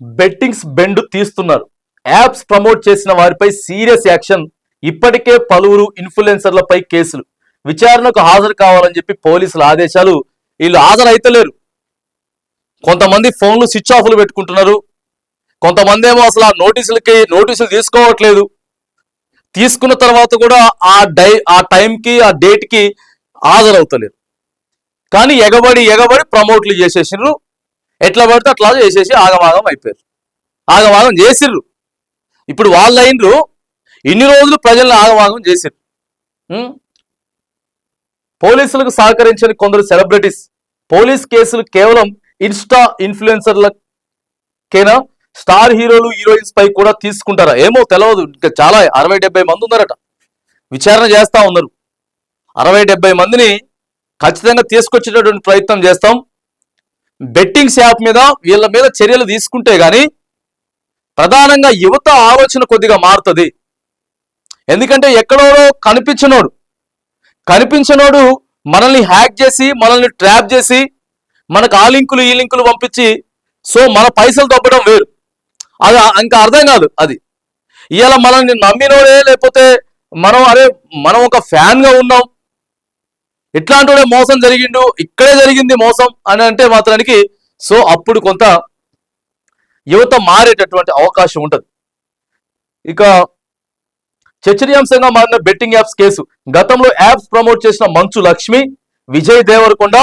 Bettings bend తీస్తున్నారు. Apps promote చేసిన వారిపై సీరియస్ యాక్షన్. ఇప్పటికే పలువురు ఇన్ఫ్లుయెన్సర్లపై కేసులు. విచారణకు హాజరు కావాలని చెప్పి పోలీసుల ఆదేశాలు వీళ్ళు హాజరైతలేరు. కొంతమంది ఫోన్లు స్విచ్ ఆఫ్లు పెట్టుకుంటున్నారు. కొంతమంది ఏమో అసలు ఆ నోటీసులకి నోటీసులు తీసుకోవట్లేదు. తీసుకున్న తర్వాత కూడా ఆ డై ఆ టైంకి ఆ డేట్కి హాజరవుతలేరు. కానీ ఎగబడి ఎగబడి ప్రమోట్లు చేసేసిండ్రు ఎట్లా పడితే అట్లా చేసేసి ఆగమాగం అయిపోయారు. ఆగమాగం చేసిర్రు. ఇప్పుడు వాళ్ళు అయినరు ఇన్ని రోజులు ప్రజలను ఆగమాగం చేసిర్రు. పోలీసులకు సహకరించని కొందరు సెలబ్రిటీస్ పోలీస్ కేసులు కేవలం ఇన్స్టా ఇన్ఫ్లుయెన్సర్లకేనా? స్టార్ హీరోలు హీరోయిన్స్ పై కూడా తీసుకుంటారా? ఏమో తెలియదు ఇంకా చాలా అరవై డెబ్బై మంది ఉన్నారట. విచారణ చేస్తా ఉన్నారు. అరవై డెబ్బై మందిని ఖచ్చితంగా తీసుకొచ్చేటటువంటి ప్రయత్నం చేస్తాం. బెట్టింగ్స్ యాప్ మీద వీళ్ళ మీద చర్యలు తీసుకుంటే గాని ప్రధానంగా యువత ఆలోచన కొద్దిగా మారుతుంది. ఎందుకంటే ఎక్కడో కనిపించినోడు కనిపించినోడు మనల్ని హ్యాక్ చేసి మనల్ని ట్రాప్ చేసి మనకు ఆ లింకులు ఈ లింకులు పంపించి సో మన పైసలు తప్పడం వేరు. అది ఇంకా అర్థం కాదు అది. ఇవాళ మనల్ని నమ్మినోడే లేకపోతే మనం అరే మనం ఒక ఫ్యాన్గా ఉన్నాం ఇట్లాంటి మోసం జరిగిండు ఇక్కడే జరిగింది మోసం అని అంటే మాత్రానికి సో అప్పుడు కొంత యువత మారేటటువంటి అవకాశం ఉంటుంది. ఇక చర్చనీయాంశంగా మారిన బెట్టింగ్ యాప్స్ కేసు. గతంలో యాప్స్ ప్రమోట్ చేసిన Manchu Lakshmi Vijay Devarakonda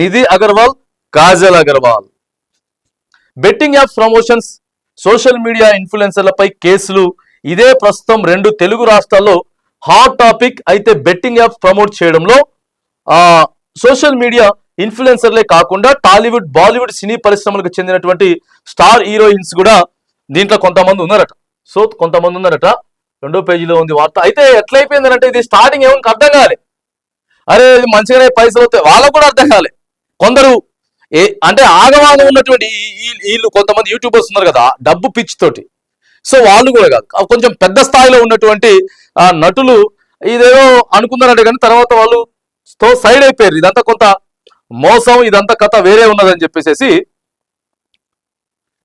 Nidhi Agarwal Kajal Agarwal. Betting apps promotions social media ఇన్ఫ్లుయెన్సర్లపై కేసులు. ఇదే ప్రస్తుతం రెండు తెలుగు రాష్ట్రాల్లో హాట్ టాపిక్ అయితే బెట్టింగ్ యాప్స్ ప్రమోట్ చేయడంలో సోషల్ మీడియా ఇన్ఫ్లుయెన్సర్లే కాకుండా టాలీవుడ్ బాలీవుడ్ సినీ పరిశ్రమలకు చెందినటువంటి స్టార్ హీరోయిన్స్ కూడా దీంట్లో కొంతమంది ఉన్నారట. సో కొంతమంది ఉన్నారట. రెండో పేజీలో ఉంది వార్త. అయితే ఎట్లయిపోయిందంటే ఇది స్టార్టింగ్ ఏమో అర్థం కాలే. అరే ఇది మంచిగానే పైసలు వస్తాయి వాళ్ళకు కూడా అర్థం కాలే. కొందరు ఏ అంటే ఆగమాగం ఉన్నటువంటి ఈ- వీళ్ళు కొంతమంది యూట్యూబర్స్ ఉన్నారు కదా డబ్బు పిచ్ తోటి. సో వాళ్ళు కూడా కాదు కొంచెం పెద్ద స్థాయిలో ఉన్నటువంటి నటులు ఇదేదో అనుకున్నారంటే కానీ తర్వాత వాళ్ళు తో సైడ్ అయిపోయారు. ఇదంతా కొంత మోసం ఇదంతా కథ వేరే ఉన్నదని చెప్పేసి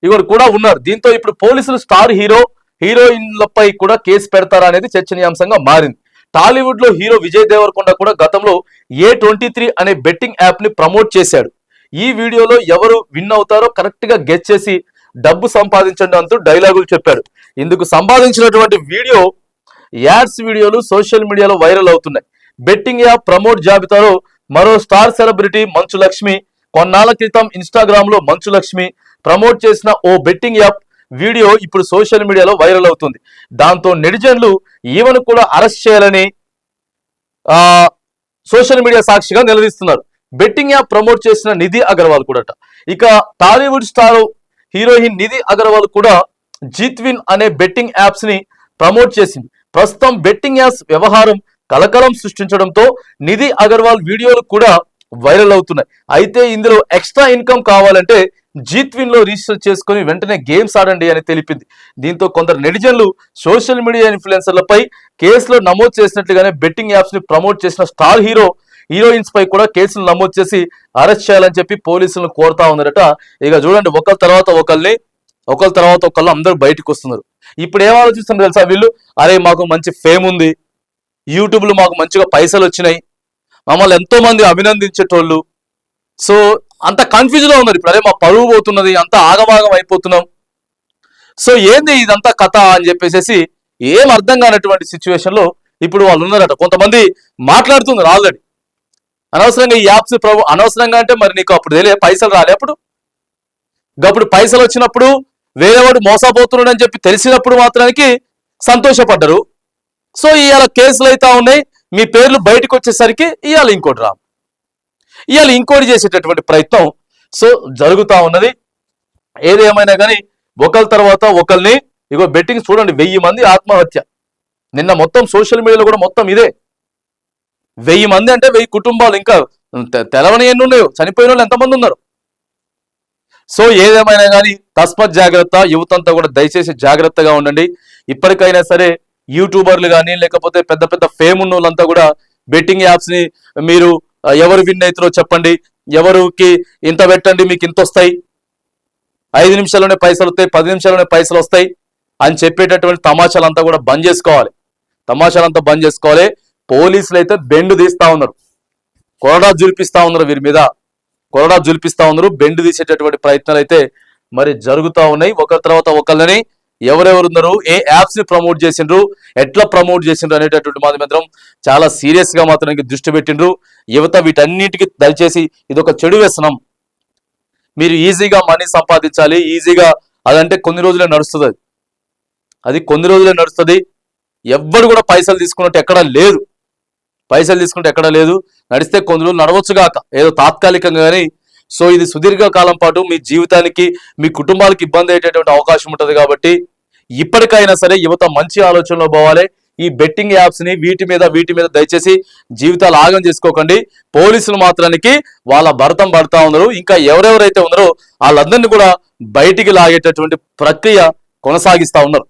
ఇವರು కూడా ఉన్నారు. దీంతో ఇప్పుడు పోలీసులు స్టార్ హీరో హీరోయిన్లపై కూడా కేసు పెడతారా అనేది చర్చనీయాంశంగా మారింది. టాలీవుడ్లో హీరో విజయ్ దేవరకొండ కూడా గతంలో ఏ ట్వంటీ త్రీ అనే బెట్టింగ్ యాప్ని ప్రమోట్ చేశాడు. ఈ వీడియోలో ఎవరు విన్ అవుతారో కరెక్ట్గా గెస్ చేసి డబ్బు సంపాదించండి అంటూ డైలాగులు చెప్పాడు. ఇందుకు సంపాదించినటువంటి వీడియో యాడ్స్ వీడియోలు సోషల్ మీడియాలో వైరల్ అవుతున్నాయి. బెట్టింగ్ యాప్ ప్రమోట్ జాబితాలో మరో స్టార్ సెలబ్రిటీ మంచు లక్ష్మి కొన్నాళ్ళ క్రితం ఇన్స్టాగ్రామ్లో మంచు లక్ష్మి ప్రమోట్ చేసిన ఓ బెట్టింగ్ యాప్ వీడియో ఇప్పుడు సోషల్ మీడియాలో వైరల్ అవుతుంది. దాంతో నెటిజన్లు ఈమెను కూడా అరెస్ట్ చేయాలని ఆ సోషల్ మీడియా సాక్షిగా నిలదీస్తున్నారు. బెట్టింగ్ యాప్ ప్రమోట్ చేసిన నిధి అగర్వాల్ కూడాట. ఇక Tollywood star heroine Nidhi Agarwal కూడా జీత్విన్ అనే బెట్టింగ్ యాప్స్ని ప్రమోట్ చేసింది. ప్రస్తుతం బెట్టింగ్ యాప్స్ వ్యవహారం కలకలం సృష్టించడంతో నిధి అగర్వాల్ వీడియోలు కూడా వైరల్ అవుతున్నాయి. అయితే ఇందులో ఎక్స్ట్రా ఇన్కమ్ కావాలంటే జీత్విన్లో రిజిస్టర్ చేసుకుని వెంటనే గేమ్స్ ఆడండి అని తెలిపింది. దీంతో కొందరు నెటిజన్లు సోషల్ మీడియా ఇన్ఫ్లుయెన్సర్లపై కేసులో నమోదు చేసినట్లుగానే బెట్టింగ్ యాప్స్ని ప్రమోట్ చేసిన స్టార్ హీరో హీరోయిన్స్ పై కూడా కేసులు నమోదు చేసి అరెస్ట్ చేయాలని చెప్పి పోలీసులను కోరుతా ఉన్నారట. ఇక చూడండి ఒకరి తర్వాత ఒకరిని ఒకరి తర్వాత ఒకళ్ళు అందరూ బయటకు వస్తున్నారు. ఇప్పుడు ఏం ఆలోచిస్తున్నారు తెలుసా వీళ్ళు? అరే మాకు మంచి ఫేమ్ ఉంది. యూట్యూబ్లో మాకు మంచిగా పైసలు వచ్చినాయి. మమ్మల్ని ఎంతోమంది అభినందించేటోళ్ళు. సో అంత కన్ఫ్యూజ్ ఉన్నారు ఇప్పుడు. అదే మా పరువు పోతున్నది అంత ఆగమాగం అయిపోతున్నాం. సో ఏంది ఇదంతా కథ అని చెప్పేసి ఏం అర్థం కానటువంటి సిచ్యువేషన్లో ఇప్పుడు వాళ్ళు ఉన్నారట. కొంతమంది మాట్లాడుతున్నారు ఆల్రెడీ అనవసరంగా ఈ యాప్స్ ప్రభు అనవసరంగా అంటే మరి నీకు అప్పుడు తెలియ పైసలు రాలే అప్పుడు. అప్పుడు పైసలు వచ్చినప్పుడు వేరేవాడు మోసపోతున్నాడు అని చెప్పి తెలిసినప్పుడు మాత్రానికి సంతోషపడ్డరు. సో ఇవాళ కేసులు అయితే ఉన్నాయి మీ పేర్లు బయటకు వచ్చేసరికి ఇవాళ ఇంకోటి రా ఇవాళ ఇంకోటి చేసేటటువంటి ప్రయత్నం సో జరుగుతూ ఉన్నది. ఏదేమైనా కానీ ఒకరి తర్వాత ఒకరిని ఇగో బెట్టింగ్ చూడండి వెయ్యి మంది ఆత్మహత్య. నిన్న మొత్తం సోషల్ మీడియాలో కూడా మొత్తం ఇదే. వెయ్యి మంది అంటే వెయ్యి కుటుంబాలు ఇంకా తె- తెలవని ఎన్ని ఉన్నాయో చనిపోయిన వాళ్ళు ఎంతమంది ఉన్నారు? సో ఏదేమైనా కానీ తస్మత్ జాగ్రత్త యువతంతా కూడా దయచేసి జాగ్రత్తగా ఉండండి. ఇప్పటికైనా సరే యూట్యూబర్లు కానీ లేకపోతే పెద్ద పెద్ద ఫేమ్ ఉన్న వాళ్ళంతా కూడా బెట్టింగ్ యాప్స్ని మీరు ఎవరు విన్ అవుతారో చెప్పండి. ఎవరికి ఇంత పెట్టండి మీకు ఇంత వస్తాయి. ఐదు నిమిషాల్లోనే పైసలు వస్తాయి పది నిమిషాల్లోనే పైసలు వస్తాయి అని చెప్పేటటువంటి తమాషాలంతా కూడా బంద్ చేసుకోవాలి. తమాషాలంతా బంద్ చేసుకోవాలి. పోలీసులు అయితే బెండు తీస్తా ఉన్నారు. కొరడా జులిపిస్తా ఉన్నారు వీరి మీద. కొరడా జులిపిస్తా ఉన్నారు. బెండు తీసేటటువంటి ప్రయత్నాలు అయితే మరి జరుగుతూ ఉన్నాయి. ఒకరి తర్వాత ఒకళ్ళని ఎవరెవరు ఉన్నారు? ఏ యాప్స్ని ప్రమోట్ చేసిండ్రు? ఎట్లా ప్రమోట్ చేసిండ్రు అనేటటువంటి మాది మాత్రం చాలా సీరియస్గా మాత్రం దృష్టి పెట్టిండ్రు. యువత వీటన్నిటికి దయచేసి ఇది ఒక చెడు వ్యసనం. మీరు ఈజీగా మనీ సంపాదించాలి ఈజీగా అదంటే కొన్ని రోజులే నడుస్తుంది. అది అది కొన్ని రోజులే నడుస్తుంది. ఎవ్వరు కూడా పైసలు తీసుకున్నట్టు ఎక్కడా లేదు. పైసలు తీసుకుంటే ఎక్కడా లేదు. నడిస్తే కొన్ని రోజులు నడవచ్చు గాక ఏదో తాత్కాలికంగా కానీ సో ఇది సుదీర్ఘ కాలం పాటు మీ జీవితానికి మీ కుటుంబాలకు ఇబ్బంది అయ్యేటటువంటి అవకాశం ఉంటుంది కాబట్టి ఇప్పటికైనా సరే యువత మంచి ఆలోచనలో పోవాలి. ఈ బెట్టింగ్ యాప్స్ని వీటి మీద వీటి మీద దయచేసి జీవితాలు ఆగం చేసుకోకండి. పోలీసులు మాత్రానికి వాళ్ళ భరతం పడతా ఉన్నారు. ఇంకా ఎవరెవరైతే ఉన్నారో వాళ్ళందరినీ కూడా బయటికి లాగేటటువంటి ప్రక్రియ కొనసాగిస్తా ఉన్నారు.